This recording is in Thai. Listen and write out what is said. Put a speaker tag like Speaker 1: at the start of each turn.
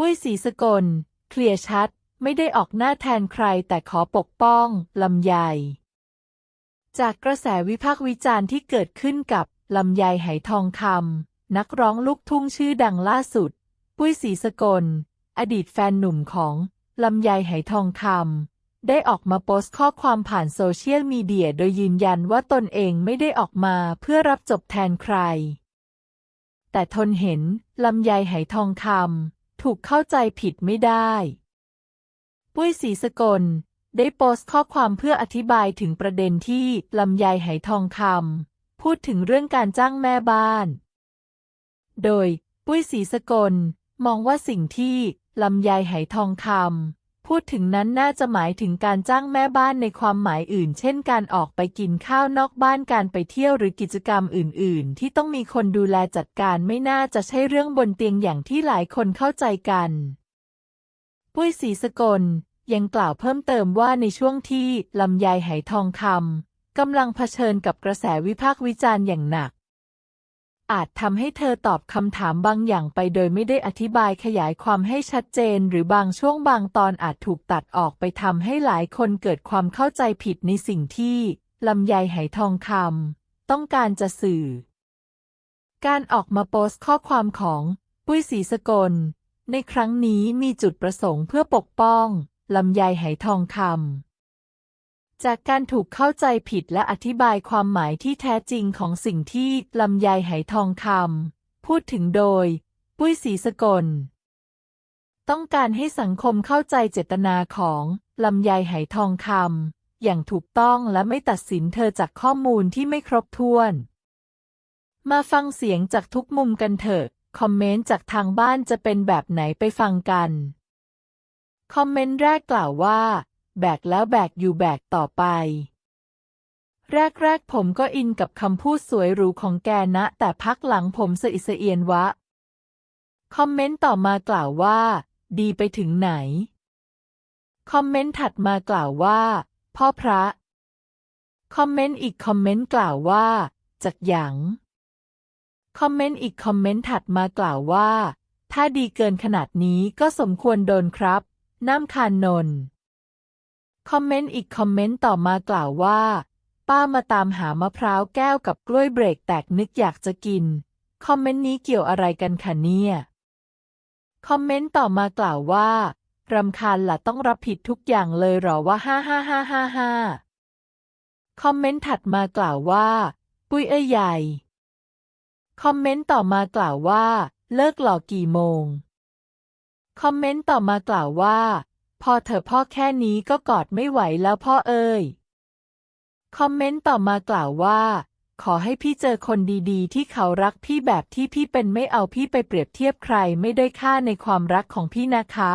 Speaker 1: ปุ้ยศรีสกล เคลียร์ชัด ไม่ได้ออกหน้าแทนใครแต่ขอปกป้อง ลำไย จากกระแสวิพากษ์วิจารณ์ที่เกิดขึ้นกับ ลำไยไหทองคำนักร้องลูกทุ่งชื่อดังล่าสุด ปุ้ยศรีสกล อดีตแฟนหนุ่มของ ลำไยไหทองคำได้ออกมาโพสต์ข้อความผ่านโซเชียลมีเดียโดยยืนยันว่าตนเองไม่ได้ออกมาเพื่อรับจบแทนใคร แต่ทนเห็น ลำไยไหทองคำ ถูกเข้าใจผิดไม่ได้ ปุ้ยศรีสกล ได้โพสต์ข้อความเพื่ออธิบายถึงประเด็นที่ลำไยไหทองคำพูดถึงเรื่องการจ้างแม่บ้าน โดย ปุ้ยศรีสกล มองว่าสิ่งที่ลำไยไหทองคำ พูดถึงนั้นน่าจะหมายถึงการจ้างแม่บ้านในความหมายอื่น เช่นการออกไปกินข้าวนอกบ้านการไปเที่ยวหรือกิจกรรมอื่น ๆ ที่ต้องมีคนดูแลจัดการไม่น่าจะใช่เรื่องบนเตียงอย่างที่หลายคนเข้าใจกัน ปุ้ยศรีสกลยังกล่าวเพิ่มเติมว่าในช่วงที่ลำไยไหทองคำกำลังเผชิญกับกระแสวิพากษ์วิจารณ์อย่างหนัก อาจทำให้เธอตอบคำถามบางอย่างไปโดยไม่ได้อธิบายขยายความให้ชัดเจน หรือบางช่วงบางตอนอาจถูกตัดออกไปทำให้หลายคนเกิดความเข้าใจผิดในสิ่งที่ลำไยไหทองคำต้องการจะสื่อ การออกมาโพสต์ข้อความของปุ้ยศรีสกล ในครั้งนี้มีจุดประสงค์เพื่อปกป้องลำไยไหทองคำ จากการถูกเข้าใจผิดและอธิบายความหมายที่แท้จริงของสิ่งที่ลำไยไหทองคำพูดถึงโดย ปุ้ยศรีสกล ต้องการให้สังคมเข้าใจเจตนาของลำไยไหทองคำอย่างถูกต้องและไม่ตัดสินเธอจากข้อมูลที่ไม่ครบถ้วน มาฟังเสียงจากทุกมุมกันเถอะ คอมเมนต์จากทางบ้านจะเป็นแบบไหนไปฟังกัน คอมเมนต์แรกกล่าวว่า แบกแล้วแบกอยู่แบกต่อไป แรกๆผมก็อินกับคำพูดสวยหรูของแกนะ แต่พักหลังผมสะอิสะเอียนวะ คอมเมนต์ต่อมากล่าวว่า ดีไปถึงไหน คอมเมนต์ถัดมากล่าวว่า พ่อพระ คอมเมนต์อีกคอมเมนต์กล่าวว่าจากหยัง คอมเมนต์อีกคอมเมนต์ถัดมากล่าวว่า ถ้าดีเกินขนาดนี้ก็สมควรโดนครับ น้ำคานนน คอมเมนต์อีกคอมเมนต์ต่อมากล่าวว่า ป้ามาตามหามะพร้าวแก้วกับกล้วยเบรกแตกนึกอยากจะกิน คอมเมนต์นี้เกี่ยวอะไรกันคะเนี่ย คอมเมนต์ต่อมากล่าวว่ารำคาญละต้องรับผิดทุกอย่างเลยหรอว่าฮ่าฮ่าฮ่าฮ่าฮ่าคอมเมนต์ถัดมากล่าวว่า ปุ้ยเอ้ยใหญ่ คอมเมนต์ต่อมากล่าวว่า เลิกหลอกกี่โมง คอมเมนต์ต่อมากล่าวว่า พอเถอะพ่อแค่นี้ก็กอดไม่ไหวแล้วพ่อเอ้ย คอมเมนต์ต่อมากล่าวว่า ขอให้พี่เจอคนดีๆ ที่เขารักพี่แบบที่พี่เป็นไม่เอาพี่ไปเปรียบเทียบใครไม่ได้ค่าในความรักของพี่นะคะ